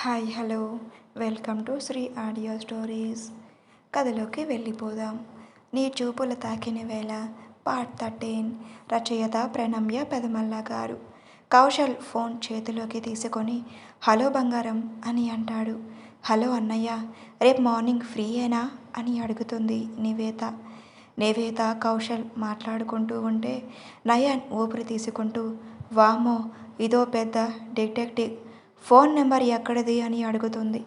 Hi hello. Welcome to Shri audio stories. కథలోకి వెళ్ళిపోదాం. నీ చూపుల తాకిన వేళ పార్ట్ థర్టీన్. రచయిత ప్రణమ్య పెదమల్ల గారు. కౌశల్ ఫోన్ చేతిలోకి తీసుకొని హలో బంగారం అని అంటాడు. హలో అన్నయ్య రేపు మార్నింగ్ ఫ్రీయేనా? అని అడుగుతుంది నివేత. నివేత కౌశల్ మాట్లాడుకుంటూ ఉంటే నయన్ ఊపిరి తీసుకుంటూ వామో ఇదో పెద్ద డిటెక్టివ్ ఫోన్ నెంబర్ ఎక్కడిది అని అడుగుతుంది.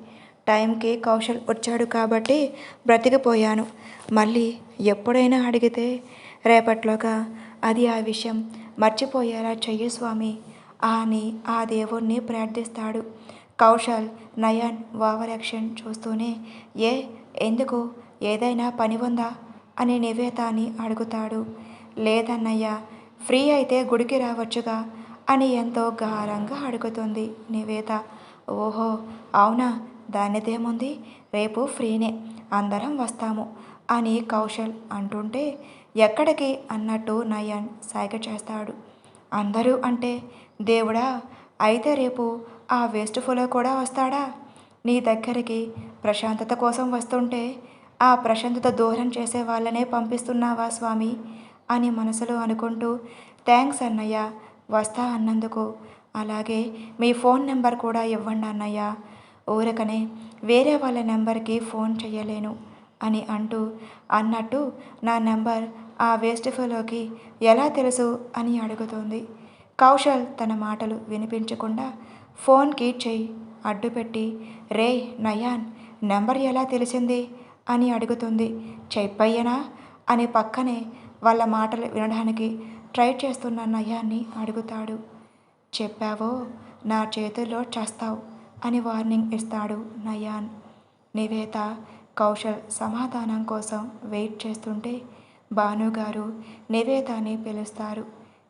టైంకి కౌశల్ వచ్చాడు కాబట్టి బ్రతికిపోయాను. మళ్ళీ ఎప్పుడైనా అడిగితే రేపట్లోగా అది ఆ విషయం మర్చిపోయేలా చెయ్యి స్వామి. అని ఆ దేవుణ్ణి ప్రార్థిస్తాడు. కౌశల్ నయన్ ఓవరాక్షన్ చూస్తూనే ఏ ఎందుకు? ఏదైనా పని ఉందా? అని నివేతాని అడుగుతాడు. లేదన్నయ్య ఫ్రీ అయితే గుడికి రావచ్చుగా. అని ఎంతో గారంగా అడుగుతుంది నివేత. ఓహో అవునా? దానిదేముంది రేపు ఫ్రీనే. అందరం వస్తాము అని కౌశల్ అంటుంటే ఎక్కడికి? అన్నట్టు నయన్ సైగ చేస్తాడు. అందరూ అంటే దేవుడా అయితే రేపు ఆ వేస్ట్ ఫోలో కూడా వస్తాడా? నీ దగ్గరికి ప్రశాంతత కోసం వస్తుంటే ఆ ప్రశాంతత దూరం చేసే వాళ్ళనే పంపిస్తున్నావా స్వామి? అని మనసులో అనుకుంటూ థ్యాంక్స్ అన్నయ్య వస్తా అన్నందుకు. అలాగే మీ ఫోన్ నెంబర్ కూడా ఇవ్వండి అన్నయ్య. ఊరకనే వేరే వాళ్ళ నెంబర్కి ఫోన్ చేయలేను అని అంటూ అన్నట్టు నా నెంబర్ ఆ వేస్ట్ ఫెలోకి ఎలా తెలుసు అని అడుగుతుంది. కౌశల్ తన మాటలు వినిపించకుండా ఫోన్కి చెయ్యి అడ్డుపెట్టి రే నయాన్ నెంబర్ ఎలా తెలిసింది? అని అడుగుతుంది. చెప్పయ్యనా? అని పక్కనే వాళ్ళ మాటలు వినడానికి ట్రై చేస్తున్న నయాన్ని అడుగుతాడు. చెప్పావో నా చేతుల్లో చేస్తావు అని వార్నింగ్ ఇస్తాడు నయాన్. నివేత కౌశల్ సమాధానం కోసం వెయిట్ చేస్తుంటే భానుగారు నివేతని పిలుస్తారు.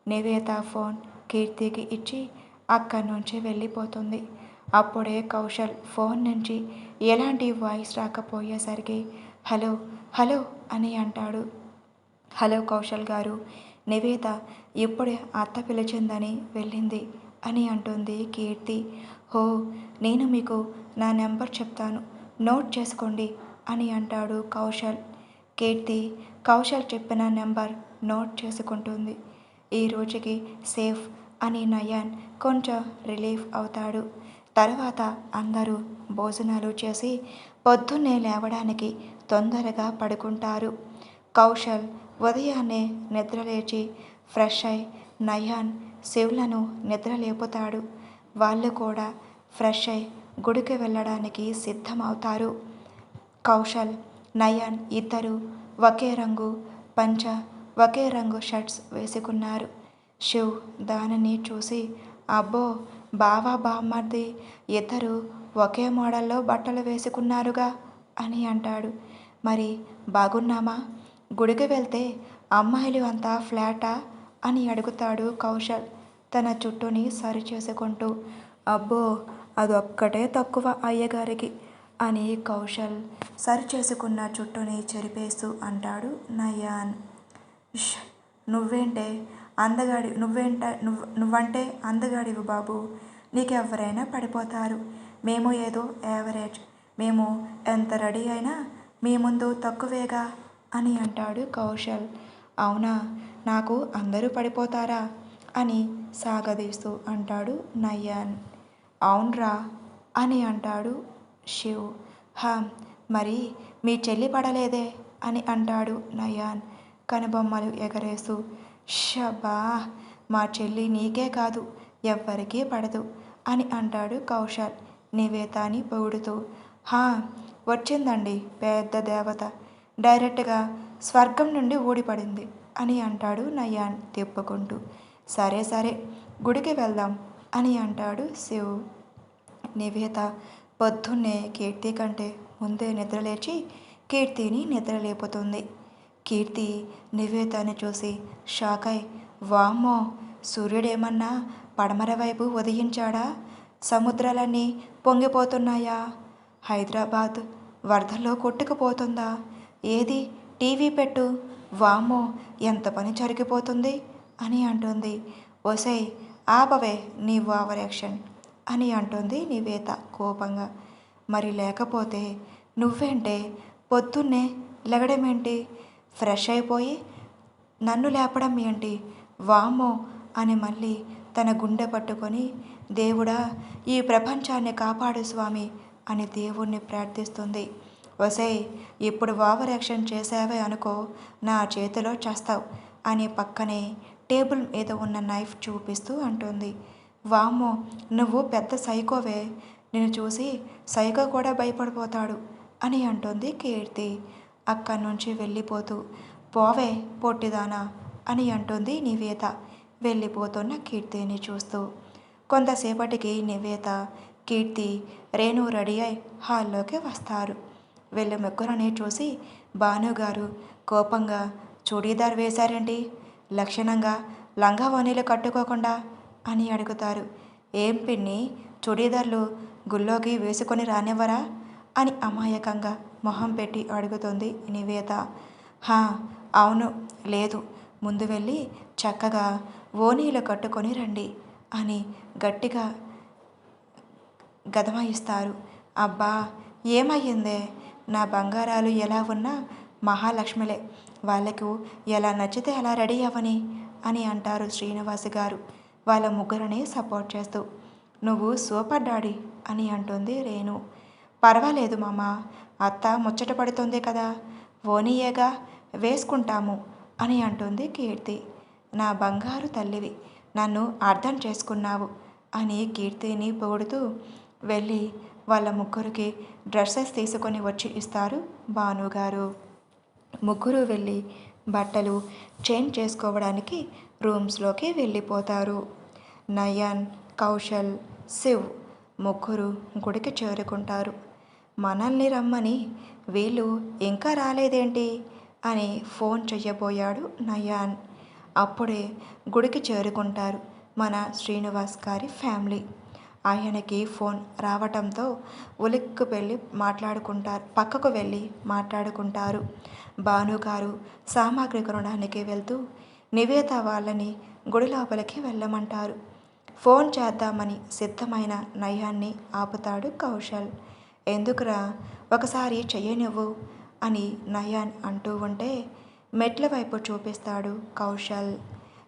నివేత ఫోన్ కీర్తికి ఇచ్చి అక్కడి నుంచి వెళ్ళిపోతుంది. అప్పుడే కౌశల్ ఫోన్ నుంచి ఎలాంటి వాయిస్ రాకపోయేసరికి హలో హలో అని అంటాడు. హలో కౌశల్ గారు నివేద ఇప్పుడే అత్త పిలిచిందని వెళ్ళింది అని అంటుంది కీర్తి. హో నేను మీకు నా నెంబర్ చెప్తాను. నోట్ చేసుకోండి అని అంటాడు కౌశల్. కీర్తి కౌశల్ చెప్పిన నెంబర్ నోట్ చేసుకుంటుంది. ఈ రోజుకి సేఫ్ అని నయాన్ కొంచెం రిలీఫ్ అవుతాడు. తర్వాత అందరూ భోజనాలు చేసి పొద్దున్నే లేవడానికి తొందరగా పడుకుంటారు. కౌశల్ ఉదయాన్నే నిద్రలేచి ఫ్రెష్ అయి నయాన్ శివులను నిద్రలేపుతాడు. వాళ్ళు కూడా ఫ్రెష్ అయి గుడికి వెళ్ళడానికి సిద్ధమవుతారు. కౌశల్ నయాన్ ఇద్దరు ఒకే రంగు పంచ ఒకే రంగు షర్ట్స్ వేసుకున్నారు. శివ్ దానిని చూసి అబ్బో బావా బామ్మర్ది ఇద్దరు ఒకే మోడల్లో బట్టలు వేసుకున్నారుగా అని అంటాడు. మరి బాగున్నామా? గుడికి వెళ్తే అమ్మాయిలు అంతా ఫ్లాటా అని అడుగుతాడు కౌశల్. తన చుట్టూని సరి చేసుకుంటూ అబ్బో అదొక్కటే తక్కువ అయ్యగారికి అని కౌశల్ సరి చేసుకున్న చుట్టూని చెరిపేస్తూ అంటాడు నయాన్. నువ్వేంటే అందగాడి నువ్వేంట నువ్వు నువ్వంటే అందగాడివి బాబు. నీకెవరైనా పడిపోతారు. మేము ఏదో యావరేజ్. మేము ఎంత రెడీ అయినా మీ ముందు తక్కువేగా. అని అంటాడు కౌశల్. అవునా? నాకు అందరూ పడిపోతారా? అని సాగదీస్తూ అంటాడు నయ్యాన్ అవునరా అని అంటాడు శివ్. హా మరి మీ చెల్లి పడలేదే? అని అంటాడు నయాన్. కనుబొమ్మలు ఎగరేస్తూ షబా మా చెల్లి నీకే కాదు ఎవ్వరికీ పడదు అని అంటాడు కౌశల్ నివేతాని పొగుడుతూ. హా వచ్చిందండి పెద్ద దేవత. డైరెక్ట్గా స్వర్గం నుండి ఊడిపడింది అని అంటాడు నయాన్ తిప్పుకుంటూ. సరే సరే గుడికి వెళ్దాం అని అంటాడు శివ్. నివేత పొద్దున్నే కీర్తి కంటే ముందే నిద్రలేచి కీర్తిని నిద్రలేపుతుంది. కీర్తి నివేతని చూసి షాక్ అయి వామ్మో సూర్యుడేమన్నా పడమర వైపు ఉదయించాడా? సముద్రాలన్నీ పొంగిపోతున్నాయా? హైదరాబాద్ వరదల్లో కొట్టుకుపోతుందా? ఏది? టీవీ పెట్టు. వామ్మో ఎంత పని జరిగిపోతుంది? అని అంటుంది. ఒసై ఆపవే నీ ఓవర్ యాక్షన్ అని అంటుంది నివేత కోపంగా. మరి లేకపోతే నువ్వేంటే? పొద్దున్నే లెగడమేంటి? ఫ్రెష్ అయిపోయి నన్ను లేపడం ఏంటి? వామ్మో అని మళ్ళీ తన గుండె పట్టుకొని దేవుడా ఈ ప్రపంచాన్ని కాపాడు స్వామి అని దేవుణ్ణి ప్రార్థిస్తుంది. ఒసేయ్ ఇప్పుడు ఓవర్ యాక్షన్ చేసావే అనుకో నా చేతిలో చేస్తావు అని పక్కనే టేబుల్ మీద ఉన్న నైఫ్ చూపిస్తూ అంటుంది. వామ్మో నువ్వు పెద్ద సైకోవే. నిన్ను చూసి సైకో కూడా భయపడిపోతాడు అని అంటుంది కీర్తి. అక్కడి నుంచి వెళ్ళిపోతూ పోవే పొట్టిదానా అని అంటుంది నివేత. వెళ్ళిపోతున్న కీర్తిని చూస్తూ. కొంతసేపటికి నివేత కీర్తి రేణు రెడీ అయి హాల్లోకి వస్తారు. వీళ్ళ ముగ్గురని చూసి భానుగారు కోపంగా చూడీదార్ వేశారేంటి? లక్షణంగా లంగా వనీలు కట్టుకోకుండా? అని అడుగుతారు. ఏం పిన్ని చుడీదార్లు గుళ్ళోకి వేసుకొని రానివ్వరా? అని అమాయకంగా మొహం పెట్టి అడుగుతుంది నివేత. హా అవును లేదు. ముందు వెళ్ళి చక్కగా ఓనీలు కట్టుకొని రండి అని గట్టిగా గదమాయిస్తారు. అబ్బా ఏమయ్యిందే? నా బంగారాలు ఎలా ఉన్నా మహాలక్ష్మిలే. వాళ్ళకు ఎలా నచ్చితే అలా రెడీ అవ్వని అని అంటారు శ్రీనివాస్ గారు. వాళ్ళ ముగ్గురిని సపోర్ట్ చేస్తూ. నువ్వు సూపర్ డాడీ అని అంటుంది రేణు. పర్వాలేదు మామ అత్త ముచ్చట పడుతుంది కదా. ఓనియేగా వేసుకుంటాము అని అంటుంది కీర్తి. నా బంగారు తల్లివి నన్ను అర్థం చేసుకున్నావు అని కీర్తిని పొగుడుతూ. వెళ్ళి వాళ్ళ ముగ్గురికి డ్రెస్సెస్ తీసుకొని వచ్చి ఇస్తారు భానుగారు. ముగ్గురు వెళ్ళి బట్టలు చేంజ్ చేసుకోవడానికి రూమ్స్లోకి వెళ్ళిపోతారు. నయన్ కౌశల్ శివ్ ముగ్గురు గుడికి చేరుకుంటారు. మనల్ని రమ్మని వీళ్ళు ఇంకా రాలేదేంటి? అని ఫోన్ చెయ్యబోయాడు నయాన్. అప్పుడే గుడికి చేరుకుంటారు మన శ్రీనివాస్ గారి ఫ్యామిలీ. ఆయనకి ఫోన్ రావటంతో ఉలిక్కు వెళ్ళి మాట్లాడుకుంటారు పక్కకు వెళ్ళి మాట్లాడుకుంటారు. భానుగారు సామాగ్రి కొనడానికి వెళ్తూ నివేత వాళ్ళని గుడి లోపలికి వెళ్ళమంటారు. ఫోన్ చేద్దామని సిద్ధమైన నయాన్ని ఆపుతాడు కౌశల్. ఎందుకురా ఒకసారి చెయ్యనివ్వు అని నయాన్ అంటూ ఉంటే మెట్ల వైపు చూపిస్తాడు కౌశల్.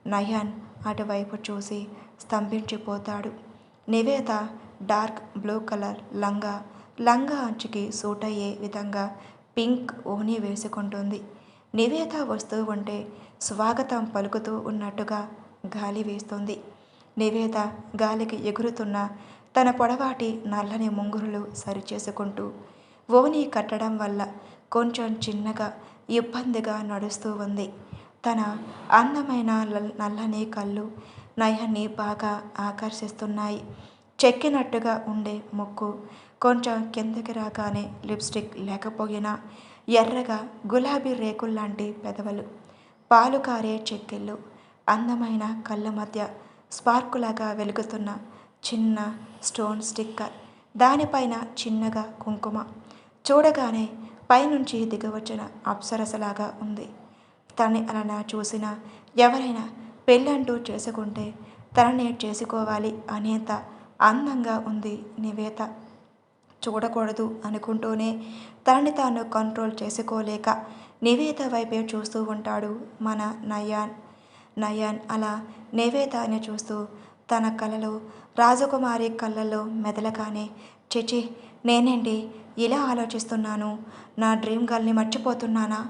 నయాన్ అటువైపు చూసి స్తంభించిపోతాడు. నివేత డార్క్ బ్లూ కలర్ లంగా. లంగా అంచుకి సూట్ అయ్యే విధంగా పింక్ ఓని వేసుకుంటుంది. నివేత వస్తూ ఉంటే స్వాగతం పలుకుతూ ఉన్నట్టుగా గాలి వేస్తుంది. నివేద గాలికి ఎగురుతున్న తన పొడవాటి నల్లని ముంగురులు సరిచేసుకుంటూ ఓని కట్టడం వల్ల కొంచెం చిన్నగా ఇబ్బందిగా నడుస్తూ ఉంది. తన అందమైన నల్లని కళ్ళు నయాన్ని బాగా ఆకర్షిస్తున్నాయి. చెక్కినట్టుగా ఉండే ముక్కు కొంచెం కిందకి రాగానే లిప్స్టిక్ లేకపోయినా ఎర్రగా గులాబీ రేకుల్లాంటి పెదవులు పాలు కారే చెక్కిళ్ళు అందమైన కళ్ళ మధ్య స్పార్కులాగా వెలుగుతున్న చిన్న స్టోన్ స్టిక్కర్ దానిపైన చిన్నగా కుంకుమ. చూడగానే పైనుంచి దిగవచ్చిన అప్సరసలాగా ఉంది. తనని అలా చూసిన ఎవరైనా పెళ్ళంటూ చేసుకుంటే తననే చేసుకోవాలి అనేంత అందంగా ఉంది నివేత. చూడకూడదు అనుకుంటూనే తనని తాను కంట్రోల్ చేసుకోలేక నివేత వైపే చూస్తూ ఉంటాడు మన నయాన్. నయాన్ అలా నివేతాన్ని చూస్తూ తన కళలో రాజకుమారి కళ్ళల్లో మెదలగానే చిచి నేనేంటి ఇలా ఆలోచిస్తున్నాను? నా డ్రీమ్ గర్ల్ని మర్చిపోతున్నానా?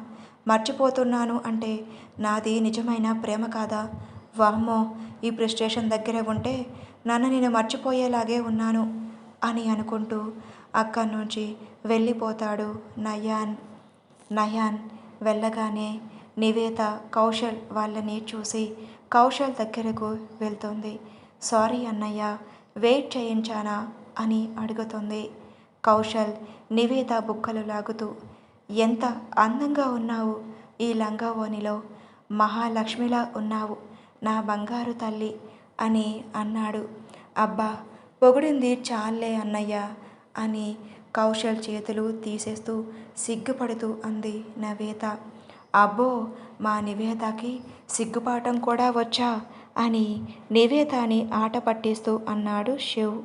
మర్చిపోతున్నాను అంటే నాది నిజమైన ప్రేమ కాదా? వామ్మో ఈ స్టేషన్ దగ్గర ఉంటే నన్ను నేను మర్చిపోయేలాగే ఉన్నాను అని అనుకుంటూ అక్కడి నుంచి వెళ్ళిపోతాడు నయాన్. నయాన్ వెళ్ళగానే నివేత కౌశల్ వాళ్ళని చూసి కౌశల్ దగ్గరకు వెళ్తుంది. సారీ అన్నయ్య వెయిట్ చేయించానా? అని అడుగుతుంది. కౌశల్ నివేత బుక్కలు లాగుతూ ఎంత అందంగా ఉన్నావు ఈ లంగావోనిలో మహాలక్ష్మిలా ఉన్నావు నా బంగారు తల్లి అని అన్నాడు. అబ్బా పొగిడింది చాలే అన్నయ్య అని కౌశల్ చేతులు తీసేస్తూ సిగ్గుపడుతూ అంది నవేత. అబ్బో మా నివేతకి సిగ్గుపాఠం కూడా వచ్చా అని నివేతాని ఆట పట్టిస్తూ అన్నాడు శివ్.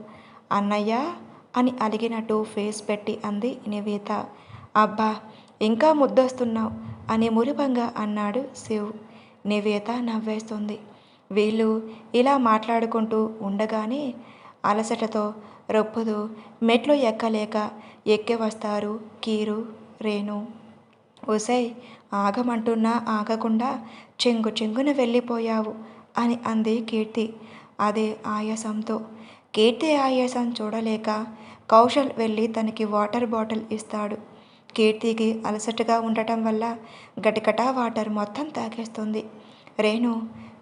అన్నయ్య అని అలిగినట్టు ఫేస్ పెట్టి అంది నివేత. అబ్బా ఇంకా ముద్దొస్తున్నావు అని మురిపంగా అన్నాడు శివ్. నివేత నవ్వేస్తుంది. వీళ్ళు ఇలా మాట్లాడుకుంటూ ఉండగానే అలసటతో రొప్పుదు మెట్లు ఎక్కలేక ఎక్కి వస్తారు కీరు రేణు. ఒసై ఆగమంటున్నా ఆగకుండా చెంగు చెంగున వెళ్ళిపోయావు అని అంది కీర్తి. అదే ఆయాసంతో. కీర్తి ఆయాసం చూడలేక కౌశల్ వెళ్ళి తనకి వాటర్ బాటిల్ ఇస్తాడు. కీర్తికి అలసటగా ఉండటం వల్ల గటికటా వాటర్ మొత్తం తాగేస్తుంది. రేణు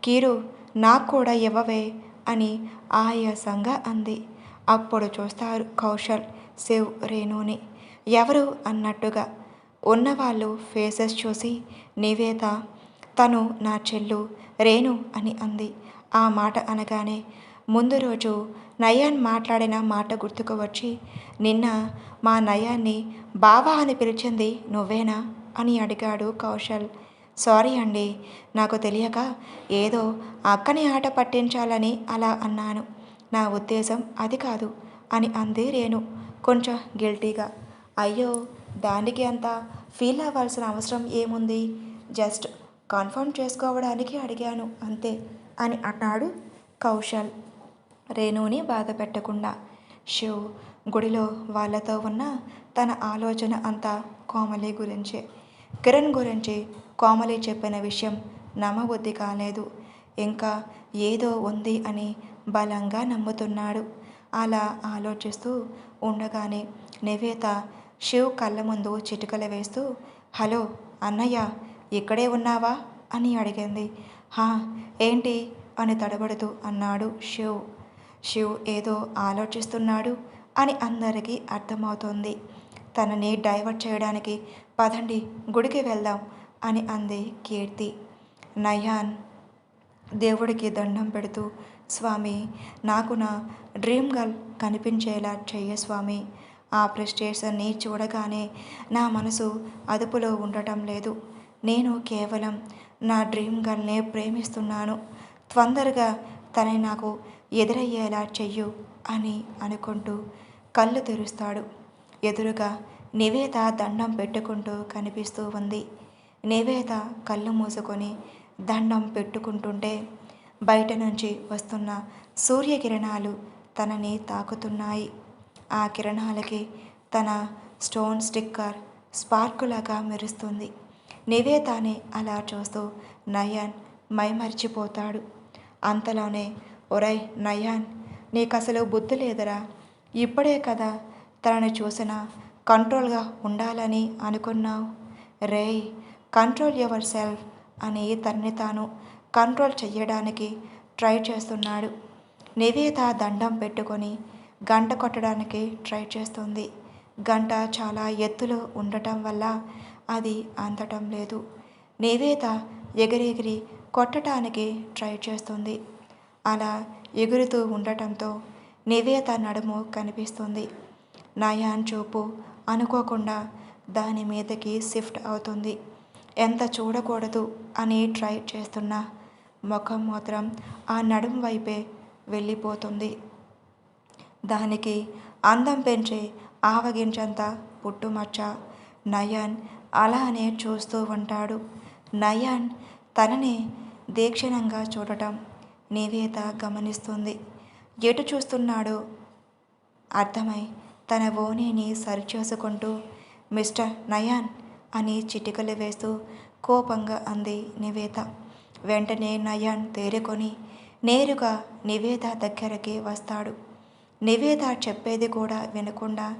కీరు నాకు కూడా ఇవ్వవే అని ఆయాసంగా అంది. అప్పుడు చూస్తారు కౌశల్ శివ్ రేణుని. ఎవరు? అన్నట్టుగా. ఉన్నవాళ్ళు ఫేసెస్ చూసి నివేత తను నా చెల్లు రేణు అని అంది. ఆ మాట అనగానే ముందు రోజు నయాన్ మాట్లాడిన మాట గుర్తుకు వచ్చి నిన్న మా నయాన్ని బావా అని పిలిచింది నువ్వేనా? అని అడిగాడు కౌశల్. సారీ అండి నాకు తెలియక ఏదో అక్కని ఆట పట్టించాలని అలా అన్నాను. నా ఉద్దేశం అది కాదు అని అంది రేణు కొంచెం గిల్టీగా. అయ్యో దానికి అంత ఫీల్ అవ్వాల్సిన అవసరం ఏముంది? జస్ట్ కన్ఫర్మ్ చేసుకోవడానికి అడిగాను అంతే అని అన్నాడు కౌశల్. రేణుని బాధ పెట్టకుండా. శివ్ గుడిలో వాళ్ళతో ఉన్న తన ఆలోచన అంతా కోమలి గురించే. కిరణ్ గురించి కోమలి చెప్పిన విషయం నమ్మబుద్ధి కాలేదు. ఇంకా ఏదో ఉంది అని బలంగా నమ్ముతున్నాడు. అలా ఆలోచిస్తూ ఉండగానే నివేత శివ్ కళ్ళ ముందు చిటికలు వేస్తూ హలో అన్నయ్య ఇక్కడే ఉన్నావా? అని అడిగింది. హా ఏంటి? అని తడబడుతూ అన్నాడు శివ్ శివ్ ఏదో ఆలోచిస్తున్నాడు అని అందరికీ అర్థమవుతోంది. తనని డైవర్ట్ చేయడానికి పదండి గుడికి వెళ్దాం అని అంది కీర్తి. నయాన్ దేవుడికి దండం పెడుతూ స్వామి నాకు నా డ్రీమ్ గర్ల్ కనిపించేలా చెయ్య స్వామి. ఆ ప్రెస్టేషన్ని చూడగానే నా మనసు అదుపులో ఉండటం లేదు. నేను కేవలం నా డ్రీమ్ గర్ల్నే ప్రేమిస్తున్నాను. తొందరగా తనే నాకు ఎదురయ్యేలా చెయ్యు అని అనుకుంటూ కళ్ళు తెరుస్తాడు. ఎదురుగా నివేత దండం పెట్టుకుంటూ కనిపిస్తూ ఉంది. నివేత కళ్ళు మూసుకొని దండం పెట్టుకుంటుంటే బయట నుంచి వస్తున్న సూర్యకిరణాలు తనని తాకుతున్నాయి. ఆ కిరణాలకి తన స్టోన్ స్టిక్కర్ స్పార్కులాగా మెరుస్తుంది. నివేతాని అలా చూస్తూ నయన్ మైమరిచిపోతాడు. అంతలోనే ఒరై నయాన్ నీకు అసలు బుద్ధి లేదరా. ఇప్పుడే కదా తనని చూసిన. కంట్రోల్గా ఉండాలని అనుకున్నావు. రేయ్ కంట్రోల్ యువర్ సెల్ఫ్ అని తనని తాను కంట్రోల్ చెయ్యడానికి ట్రై చేస్తున్నాడు. నివేత దండం పెట్టుకొని గంట కొట్టడానికి ట్రై చేస్తుంది. గంట చాలా ఎత్తులో ఉండటం వల్ల అది అందటం లేదు. నివేత ఎగిరెగిరి కొట్టడానికి ట్రై చేస్తుంది. అలా ఎగురుతూ ఉండటంతో నివేత నడుము కనిపిస్తుంది. నయాన్ చూపు అనుకోకుండా దాని మీదకి షిఫ్ట్ అవుతుంది. ఎంత చూడకూడదు అని ట్రై చేస్తున్నా ముఖం మాత్రం ఆ నడుం వైపే వెళ్ళిపోతుంది. దానికి అందం పెంచే ఆవగించంత పుట్టుమచ్చ నయన్ అలానే చూస్తూ ఉంటాడు. నయన్ తనని దీక్షణంగా చూడటం నివేత గమనిస్తుంది. ఎటు చూస్తున్నాడో అర్థమై తన ఓణిని సరిచేసుకుంటూ మిస్టర్ నయాన్ అని చిటికలు వేస్తూ కోపంగా అంది నివేత. వెంటనే నయాన్ తేరుకొని నేరుగా నివేద దగ్గరకి వస్తాడు. నివేద చెప్పేది కూడా వినకుండా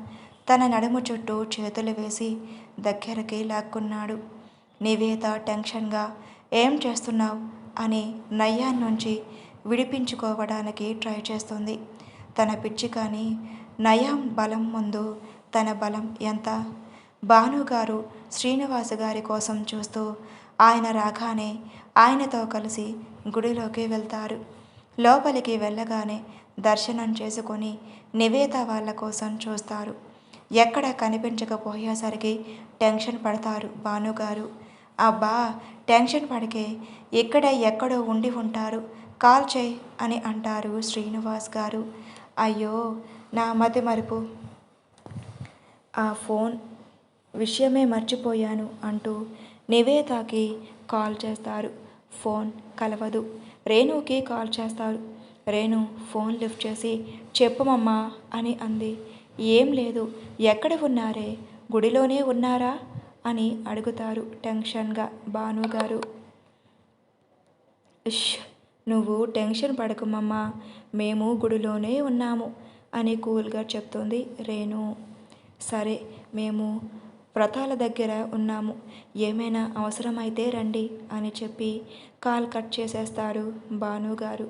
తన నడుము చుట్టూ చేతులు వేసి దగ్గరకి లాక్కున్నాడు. నివేద టెన్షన్గా ఏం చేస్తున్నావు? అని నయ్యాన్ నుంచి విడిపించుకోవడానికి ట్రై చేస్తుంది. తన పిచ్చి కానీ నయాం బలం ముందు తన బలం ఎంత? భానుగారు శ్రీనివాస్ గారి కోసం చూస్తూ ఆయన రాగానే ఆయనతో కలిసి గుడిలోకి వెళ్తారు. లోపలికి వెళ్ళగానే దర్శనం చేసుకొని నివేత వాళ్ళ కోసం చూస్తారు. ఎక్కడ కనిపించకపోయేసరికి టెన్షన్ పడతారు భానుగారు అబ్బా టెన్షన్ పడికే ఇక్కడ ఎక్కడో ఉండి ఉంటారు. కాల్ చేయి అని అంటారు శ్రీనివాస్ గారు. అయ్యో నా మతి మరుపు. ఆ ఫోన్ విషయమే మర్చిపోయాను అంటూ నివేదాకి కాల్ చేస్తారు. ఫోన్ కలవదు. రేణుకి కాల్ చేస్తారు. రేణు ఫోన్ లిఫ్ట్ చేసి చెప్పుమమ్మా అని అంది. ఏం లేదు. ఎక్కడ ఉన్నారే? గుడిలోనే ఉన్నారా? అని అడుగుతారు టెన్షన్గా. భానుగారు ఇష్ నువ్వు టెన్షన్ పడకమమ్మా మేము గుడిలోనే ఉన్నాము అని కూల్గా చెప్తుంది రేణు. సరే మేము వ్రతాల దగ్గర ఉన్నాము. ఏమైనా అవసరమైతే రండి అని చెప్పి కాల్ కట్ చేసేస్తారు భానుగారు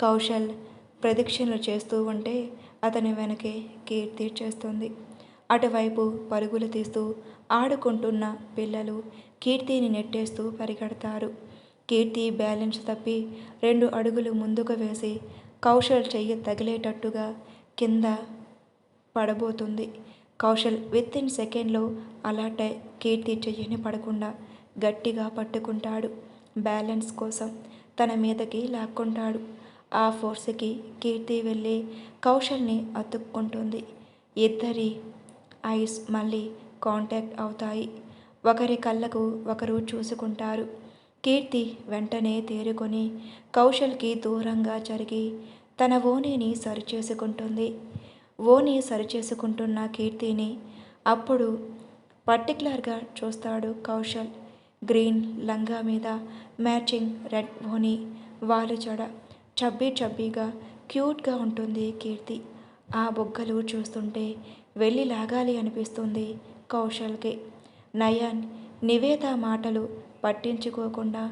కౌశల్ ప్రదక్షిణలు చేస్తూ ఉంటే అతని వెనకే కీర్తి చేస్తుంది. అటువైపు పరుగులు తీస్తూ ఆడుకుంటున్న పిల్లలు కీర్తిని నెట్టేస్తూ పరిగెడతారు. కీర్తి బ్యాలెన్స్ తప్పి రెండు అడుగులు ముందుకు వేసి కౌశల్ చెయ్యి తగిలేటట్టుగా కింద పడబోతుంది. కౌశల్ విత్ ఇన్ సెకండ్లో అలాటే కీర్తి చెయ్యిని పడకుండా గట్టిగా పట్టుకుంటాడు. బ్యాలెన్స్ కోసం తన మీదకి లాక్కుంటాడు. ఆ ఫోర్స్కి కీర్తి వెళ్ళి కౌశల్ని అతుక్కుంటుంది. ఇద్దరి ఐస్ మళ్ళీ కాంటాక్ట్ అవుతాయి. ఒకరి కళ్ళకు ఒకరు చూసుకుంటారు. కీర్తి వెంటనే తేరుకొని కౌశల్కి దూరంగా జరిగి తన ఓణిని సరిచేసుకుంటుంది. ఓని సరిచేసుకుంటున్న కీర్తిని అప్పుడు పర్టికులర్గా చూస్తాడు కౌశల్. గ్రీన్ లంగా మీద మ్యాచింగ్ రెడ్ ఓని వాలు చెడ చబ్బీ చబ్బీగా క్యూట్గా ఉంటుంది కీర్తి. ఆ బొగ్గలు చూస్తుంటే వెళ్ళి లాగాలి అనిపిస్తుంది. కౌశల్కి. నయన్ నివేద మాటలు పట్టించుకోకుండా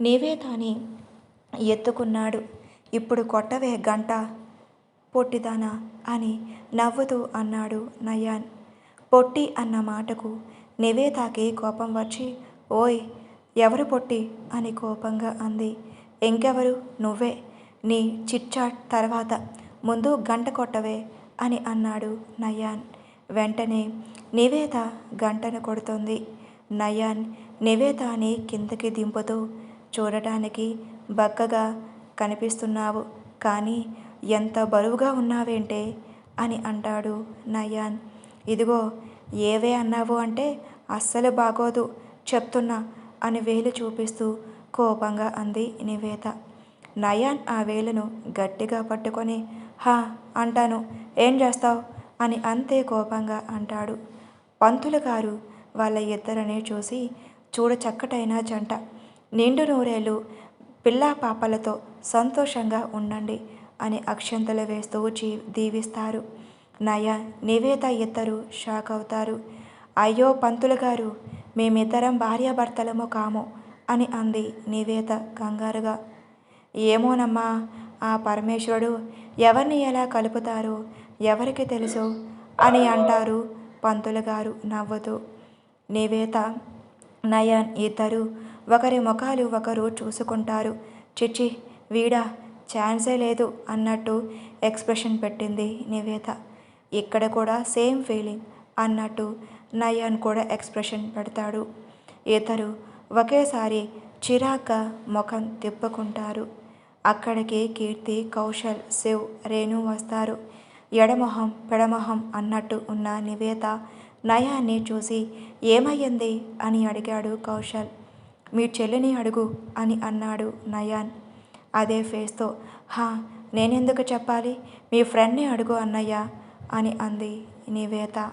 నివేదాని ఎత్తుకున్నాడు. ఇప్పుడు కొట్టవే గంట పొట్టిదానా అని నవ్వుతూ అన్నాడు నయాన్. పొట్టి అన్న మాటకు నివేదాకి కోపం వచ్చి ఓయ్ ఎవరు పొట్టి? అని కోపంగా అంది. ఇంకెవరు? నువ్వే. నీ చిట్చాట్ తర్వాత ముందు గంట కొట్టవే అని అన్నాడు నయాన్. వెంటనే నివేద గంటను కొడుతుంది. నయాన్ నివేదాని కిందకి దింపుతూ చూడటానికి బక్కగా కనిపిస్తున్నావు కానీ ఎంత బరువుగా ఉన్నావేంటే అని అంటాడు నయాన్. ఇదిగో ఏవే అన్నావు అంటే అస్సలు బాగోదు చెప్తున్నా అని వేలు చూపిస్తూ కోపంగా అంది నివేద. నయాన్ ఆ వేలును గట్టిగా పట్టుకొని హా అంటాను ఏం చేస్తావు? అని అంతే కోపంగా అంటాడు. పంతులు గారు వాళ్ళ ఇద్దరిని చూసి చూడ చక్కటైన జంట. నిండు నూరేళ్ళు పిల్లా పాపలతో సంతోషంగా ఉండండి అని అక్షంతలు వేస్తూ జీ దీవిస్తారు. నయ నివేద ఇద్దరు షాక్ అవుతారు అయ్యో పంతులు గారు మేమిద్దరం భార్యాభర్తలము కాము అని అంది నివేద కంగారుగా. ఏమోనమ్మా ఆ పరమేశ్వరుడు ఎవరిని ఎలా కలుపుతారో? ఎవరికి తెలుసు? అని అంటారు పంతులు గారు నవ్వుతూ నివేత నయన్ ఇద్దరు ఒకరి ముఖాలు ఒకరు చూసుకుంటారు. చిచ్చి వీడా ఛాన్సే లేదు అన్నట్టు ఎక్స్ప్రెషన్ పెట్టింది నివేత. ఇక్కడ కూడా సేమ్ ఫీలింగ్ అన్నట్టు నయన్ కూడా ఎక్స్ప్రెషన్ పెడతాడు. ఇద్దరు ఒకేసారి చిరాగ్గా ముఖం తిప్పుకుంటారు. అక్కడికి కీర్తి కౌశల్ శివ్ రేణు వస్తారు. ఎడమొహం పెడమొహం అన్నట్టు ఉన్న నివేత నయాన్ని చూసి ఏమయ్యింది అని అడిగాడు కౌశల్. మీ చెల్లిని అడుగు అని అన్నాడు నయాన్. అదే ఫేస్తో హా నేనెందుకు చెప్పాలి? మీ ఫ్రెండ్ని అడుగు అన్నయ్య అని అంది నివేత.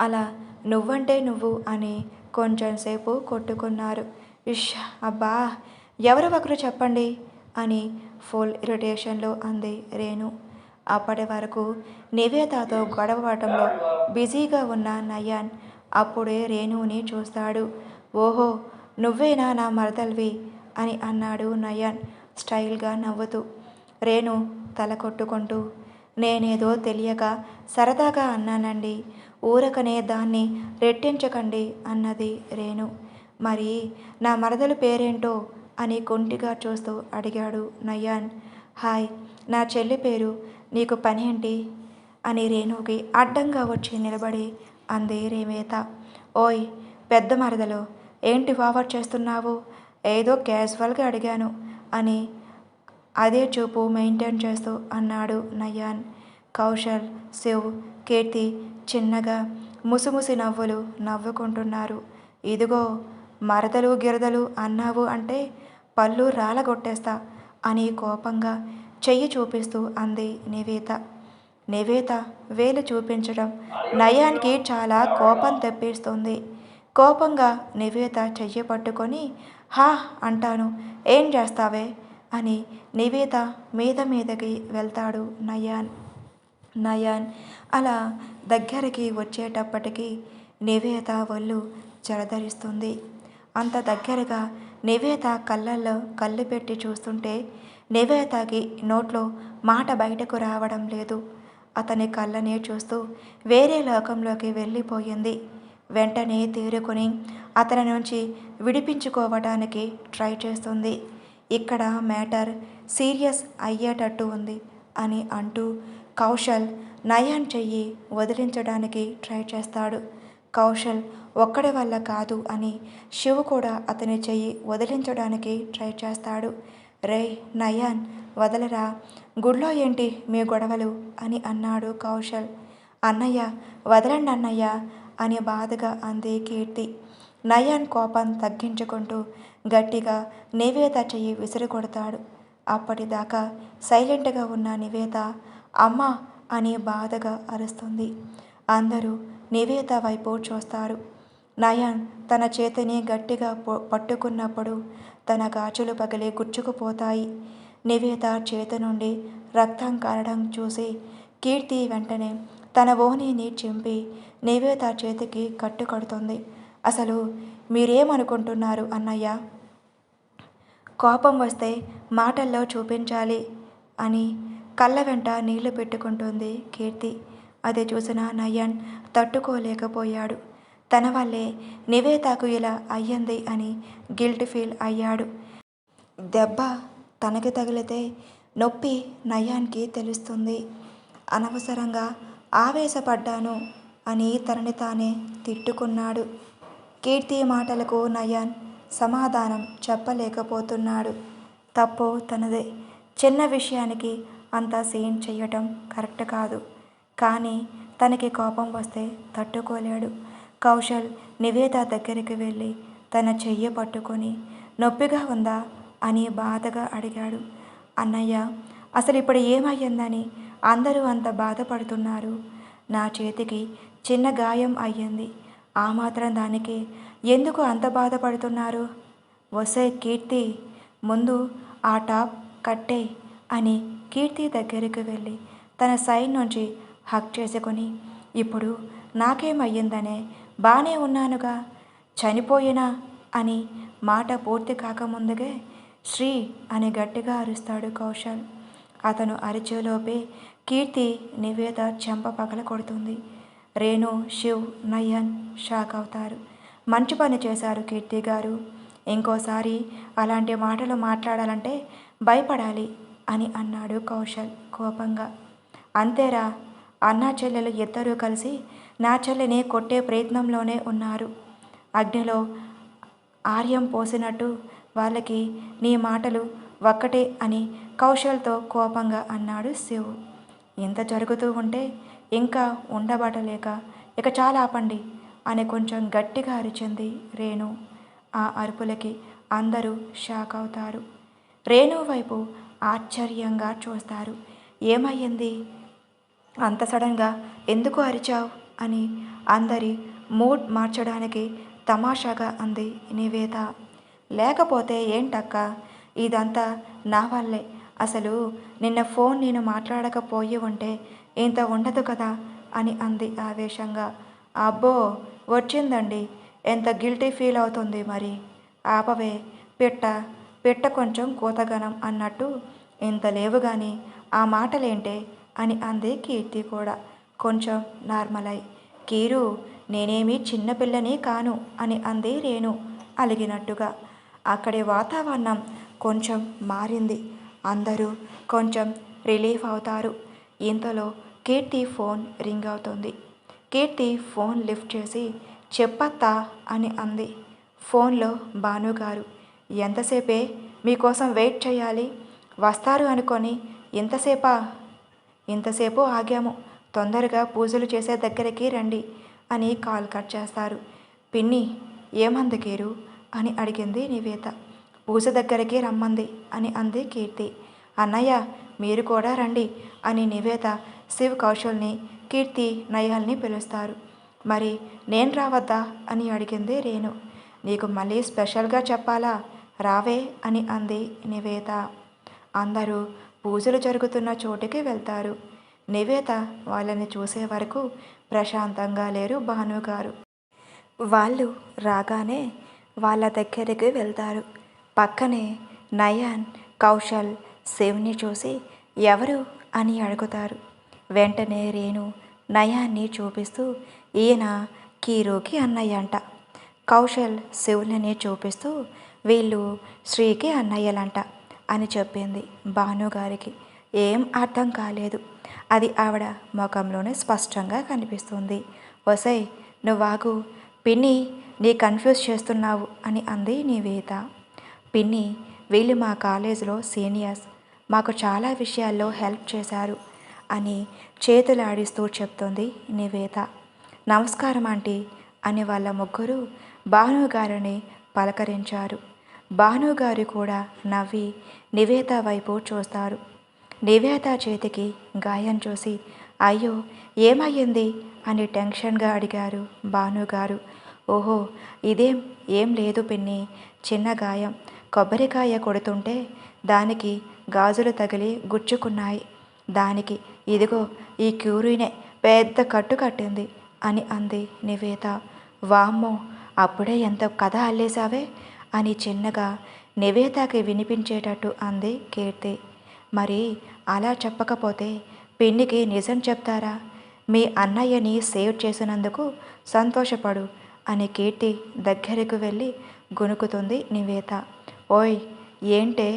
అలా నువ్వంటే నువ్వు అని కొంచెంసేపు కొట్టుకున్నారు. ఇష్ అబ్బా ఎవరు ఒకరు చెప్పండి అని ఫుల్ ఇరిటేషన్లో అంది రేణు. అప్పటి వరకు నివేదతో గొడవటంలో బిజీగా ఉన్న నయాన్ అప్పుడే రేణువుని చూస్తాడు. ఓహో నువ్వేనా నా మరదల్వి అని అన్నాడు నయాన్ స్టైల్గా నవ్వుతూ. రేణు తల కొట్టుకుంటూ నేనేదో తెలియక సరదాగా అన్నానండి ఊరకనే దాన్ని రెట్టించకండి అన్నది రేణు. మరి నా మరదలు పేరేంటో అని కొంటిగా చూస్తూ అడిగాడు నయాన్. హాయ్ నా చెల్లి పేరు నీకు పని ఏంటి? అని రేణుకి అడ్డంగా వచ్చి నిలబడి అంది రేవేత ఓయ్ పెద్ద మరదలు ఏంటి ఫార్వర్డ్ చేస్తున్నావు? ఏదో క్యాజువల్గా అడిగాను అని అదే చూపు మెయింటైన్ చేస్తూ అన్నాడు నయాన్ కౌశల్ శివ్ కీర్తి చిన్నగా ముసిముసి నవ్వులు నవ్వుకుంటున్నారు. ఇదిగో మరదలు గిరదలు అన్నావు అంటే పళ్ళు రాలగొట్టేస్తా అని కోపంగా చెయ్యి చూపిస్తూ అంది నివేత. నివేత వేలు చూపించడం నయానికి చాలా కోపం తెప్పిస్తుంది. కోపంగా నివేత చెయ్యి పట్టుకొని హా అంటాను ఏం చేస్తావే? అని నివేత మీద మీదకి వెళ్తాడు నయాన్. నయాన్ అలా దగ్గరికి వచ్చేటప్పటికి నివేత ఒళ్ళు జలధరిస్తుంది అంత దగ్గరగా నివేత కళ్ళల్లో కళ్ళు పెట్టి చూస్తుంటే నివేతకి నోట్లో మాట బయటకు రావడం లేదు. అతని కళ్ళనే చూస్తూ వేరే లోకంలోకి వెళ్ళిపోయింది. వెంటనే తేరుకొని అతని నుంచి విడిపించుకోవడానికి ట్రై చేస్తుంది. ఇక్కడ మ్యాటర్ సీరియస్ అయ్యేటట్టు ఉంది అని అంటూ కౌశల్ నయాన్ చెయ్యి వదిలించడానికి ట్రై చేస్తాడు. కౌశల్ ఒక్కడి వల్ల కాదు అని శివ కూడా అతని చెయ్యి వదిలించడానికి ట్రై చేస్తాడు. రే నయాన్ వదలరా? గుడిలో ఏంటి మీ గొడవలు? అని అన్నాడు కౌశల్. అన్నయ్య వదలండి అన్నయ్య అని బాధగా అంది కీర్తి. నయాన్ కోపం తగ్గించుకుంటూ గట్టిగా నివేత చెయ్యి విసిరి కొడతాడు అప్పటిదాకా సైలెంట్గా ఉన్న నివేత అమ్మ అని బాధగా అరుస్తుంది. అందరూ నివేత వైపు చూస్తారు. నయాన్ తన చేతిని గట్టిగా పట్టుకున్నప్పుడు తన గాజులు పగిలి గుచ్చుకుపోతాయి. నివేత చేతి నుండి రక్తం కారడం చూసి కీర్తి వెంటనే తన ఓణిని చింపి నివేద చేతికి కట్టు కడుతుంది. అసలు మీరేమనుకుంటున్నారు అన్నయ్య? కోపం వస్తే మాటల్లో చూపించాలి అని కళ్ళ వెంట నీళ్ళు పెట్టుకుంటుంది కీర్తి. అది చూసిన నయన్ తట్టుకోలేకపోయాడు. తన వల్లే నివేదాకు ఇలా అయ్యింది అని గిల్ట్ ఫీల్ అయ్యాడు. దెబ్బ తనకి తగిలితే నొప్పి నయానికి తెలుస్తుంది. అనవసరంగా ఆవేశపడ్డాను అని తనని తానే తిట్టుకున్నాడు. కీర్తి మాటలకు నయాన్ సమాధానం చెప్పలేకపోతున్నాడు. తప్పు తనదే. చిన్న విషయానికి అంత సీన్ చేయటం కరెక్ట్ కాదు. కానీ తనకి కోపం వస్తే తట్టుకోలేడు. కౌశల్ నివేద దగ్గరికి వెళ్ళి తన చెయ్యి పట్టుకొని నొప్పిగా ఉందా? అని బాధగా అడిగాడు. అన్నయ్య అసలు ఇప్పుడు ఏమయ్యిందని అందరూ అంత బాధపడుతున్నారు. నా చేతికి చిన్న గాయం అయ్యింది. ఆ మాత్రం దానికి ఎందుకు అంత బాధపడుతున్నారు? వసే కీర్తి ముందు ఆ టాప్ కట్టే అని కీర్తి దగ్గరికి వెళ్ళి తన సైడ్ నుంచి హక్ చేసుకొని ఇప్పుడు నాకేమయ్యిందనే బాగానే ఉన్నానుగా. చనిపోయినా? అని మాట పూర్తి కాకముందుగే శ్రీ అని గట్టిగా అరుస్తాడు కౌశల్. అతను అరిచేలోపే కీర్తి నివేద చెంప పగల కొడుతుంది. రేణు శివ్ నయన్ షాక్ అవుతారు. మంచి పని చేశారు కీర్తి గారు. ఇంకోసారి అలాంటి మాటలు మాట్లాడాలంటే భయపడాలి అని అన్నాడు కౌశల్ కోపంగా. అంతేరా అన్నా చెల్లెలు ఇద్దరూ కలిసి నా చెల్లిని కొట్టే ప్రయత్నంలోనే ఉన్నారు. అగ్నిలో ఆర్యం పోసినట్టు వాళ్ళకి నీ మాటలు ఒక్కటే అని కౌశల్తో కోపంగా అన్నాడు శివు. ఇంత జరుగుతూ ఉంటే ఇంకా ఉండబడలేక ఇక చాలా ఆపండి అని కొంచెం గట్టిగా అరిచింది రేణు. ఆ అరుపులకి అందరూ షాక్ అవుతారు. రేణు వైపు ఆశ్చర్యంగా చూస్తారు. ఏమయ్యింది? అంత సడన్గా ఎందుకు అరిచావు? అని అందరి మూడ్ మార్చడానికి తమాషాగా అంది నివేద. లేకపోతే ఏంటక్క? ఇదంతా నా వల్లే. అసలు నిన్న ఫోన్ నేను మాట్లాడకపోయి ఉంటే ఇంత ఉండదు కదా? అని అంది ఆవేశంగా. అబ్బో వచ్చిందండి. ఎంత గిల్టీ ఫీల్ అవుతుంది మరి. ఆపవే పిట్ట. పిట్ట కొంచెం కూతగనం అన్నట్టు. ఇంత లేవు కానీ ఆ మాటలేంటే? అని అంది కీర్తి కూడా. కొంచెం నార్మల్. అయి కీరు నేనేమి చిన్నపిల్లని కాను అని అంది రేణు అలిగినట్టుగా. అక్కడి వాతావరణం కొంచెం మారింది. అందరూ కొంచెం రిలీఫ్ అవుతారు. ఇంతలో కీర్తి ఫోన్ రింగ్ అవుతుంది. కీర్తి ఫోన్ లిఫ్ట్ చేసి చెప్పత్తా అని అంది. ఫోన్లో భానుగారు ఎంతసేపే? మీకోసం వెయిట్ చేయాలి. వస్తారు అనుకొని ఇంతసేపా? ఇంతసేపు ఆగాము. తొందరగా పూజలు చేసే దగ్గరికి రండి అని కాల్ కట్ చేస్తారు. పిన్ని ఏమంది అని అడిగింది నివేత. పూజ దగ్గరికి రమ్మంది అని అంది కీర్తి. అన్నయ్య మీరు కూడా రండి అని నివేత శివ్ కౌశల్ని కీర్తి నయాల్ని పిలుస్తారు. మరి నేను రావద్దా అని అడిగింది రేణు. నీకు మళ్ళీ స్పెషల్గా చెప్పాలా? రావే అని అంది నివేత. అందరూ పూజలు జరుగుతున్న చోటుకి వెళ్తారు. నివేత వాళ్ళని చూసే వరకు ప్రశాంతంగా లేరు భానుగారు. వాళ్ళు రాగానే వాళ్ళ దగ్గరికి వెళ్తారు. పక్కనే నయాన్ కౌశల్ శివ్ని చూసి ఎవరు అని అడుగుతారు. వెంటనే రేణు నయాన్ని చూపిస్తూ ఈయన కీరోకి అన్నయ్య అంట కౌశల్ శివుని చూపిస్తూ వీళ్ళు శ్రీకి అన్నయ్యలంట అని చెప్పింది భానుగారికి. ఏం అర్థం కాలేదు. అది ఆవిడ ముఖంలోనే స్పష్టంగా కనిపిస్తుంది. వసై నువ్వాగు. పిన్ని నీ కన్ఫ్యూజ్ చేస్తున్నావు అని అంది నివేత పిన్ని వీళ్ళు మా కాలేజీలో సీనియర్స్. మాకు చాలా విషయాల్లో హెల్ప్ చేశారు అని చేతులాడిస్తూ చెప్తుంది నివేత నమస్కారం ఆంటీ అని వాళ్ళ ముగ్గురు భానుగారిని పలకరించారు. భానుగారు కూడా నవ్వి నివేత వైపు చూస్తారు. నివేత చేతికి గాయం చూసి అయ్యో ఏమయ్యింది? అని టెన్షన్గా అడిగారు భానుగారు. ఓహో ఇదేం ఏం లేదు పిన్ని చిన్న గాయం. కొబ్బరికాయ కొడుతుంటే దానికి గాజులు తగిలి గుచ్చుకున్నాయి. దానికి ఇదిగో ఈ క్యూరీనే పెద్ద కట్టు కట్టింది అని అంది నివేత. వామ్మో అప్పుడే ఎంత కథ అల్లేశావే? అని చిన్నగా నివేతకి వినిపించేటట్టు అంది కీర్తి. మరి అలా చెప్పకపోతే పిన్నికి నిజం చెప్తారా? మీ అన్నయ్యని సేవ్ చేసినందుకు సంతోషపడు అని కీర్తి దగ్గరకు వెళ్ళి గొనుకుతుంది నివేత. ఓయ్ ఏంటే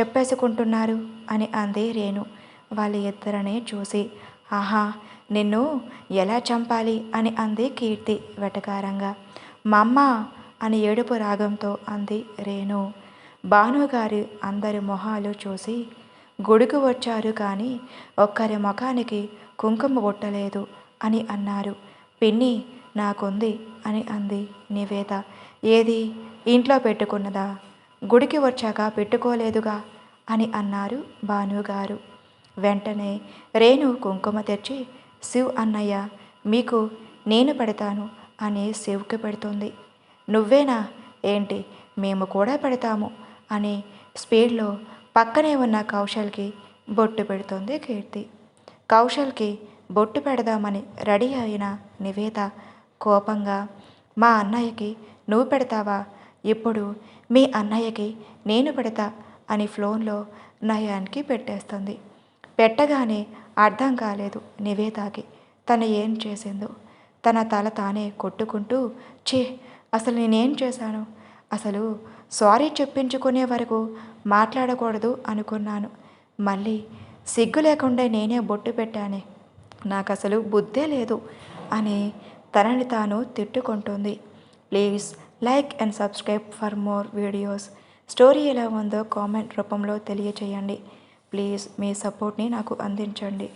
చెప్పేసుకుంటున్నారు? అని అంది రేణు. వాళ్ళ ఇద్దరిని చూసి ఆహా నిన్ను ఎలా చంపాలి? అని అంది కీర్తి వెటకారంగా. మమ్మ అని ఏడుపు రాగంతో అంది రేణు. భానుగారి అందరి మొహాలు చూసి గుడికి వచ్చారు కానీ ఒక్కరి ముఖానికి కుంకుమ బొట్టలేదు అని అన్నారు. పిన్ని నాకుంది అని అంది నివేద. ఏది? ఇంట్లో పెట్టుకున్నదా? గుడికి వచ్చాక పెట్టుకోలేదుగా అని అన్నారు భానుగారు. వెంటనే రేణు కుంకుమ తెచ్చి శివ్ అన్నయ్య మీకు నేను పెడతాను అని శివ్కి పెడుతుంది. నువ్వేనా? ఏంటి? మేము కూడా పెడతాము అని స్పీడ్లో పక్కనే ఉన్న కౌశల్కి బొట్టు పెడుతోంది కీర్తి. కౌశల్కి బొట్టు పెడదామని రెడీ అయిన నివేద కోపంగా మా అన్నయ్యకి నువ్వు పెడతావా? ఇప్పుడు మీ అన్నయ్యకి నేను పెడతా అని ఫ్లోన్లో నయానికి పెట్టేస్తుంది. పెట్టగానే అర్థం కాలేదు నివేదాకి తను ఏం చేసిందో. తన తల తానే కొట్టుకుంటూ చే అసలు నేనేం చేశాను? అసలు సారీ చెప్పించుకునే వరకు మాట్లాడకూడదు అనుకున్నాను. మళ్ళీ సిగ్గు లేకుండా నేనే బొట్టు పెట్టానే. నాకు అసలు బుద్ధే లేదు అని తనని తాను తిట్టుకుంటుంది. Please like and subscribe for more videos. Story ఎలా ఉందో కామెంట్ రూపంలో తెలియచేయండి. ప్లీజ్ మీ సపోర్ట్ని నాకు అందించండి.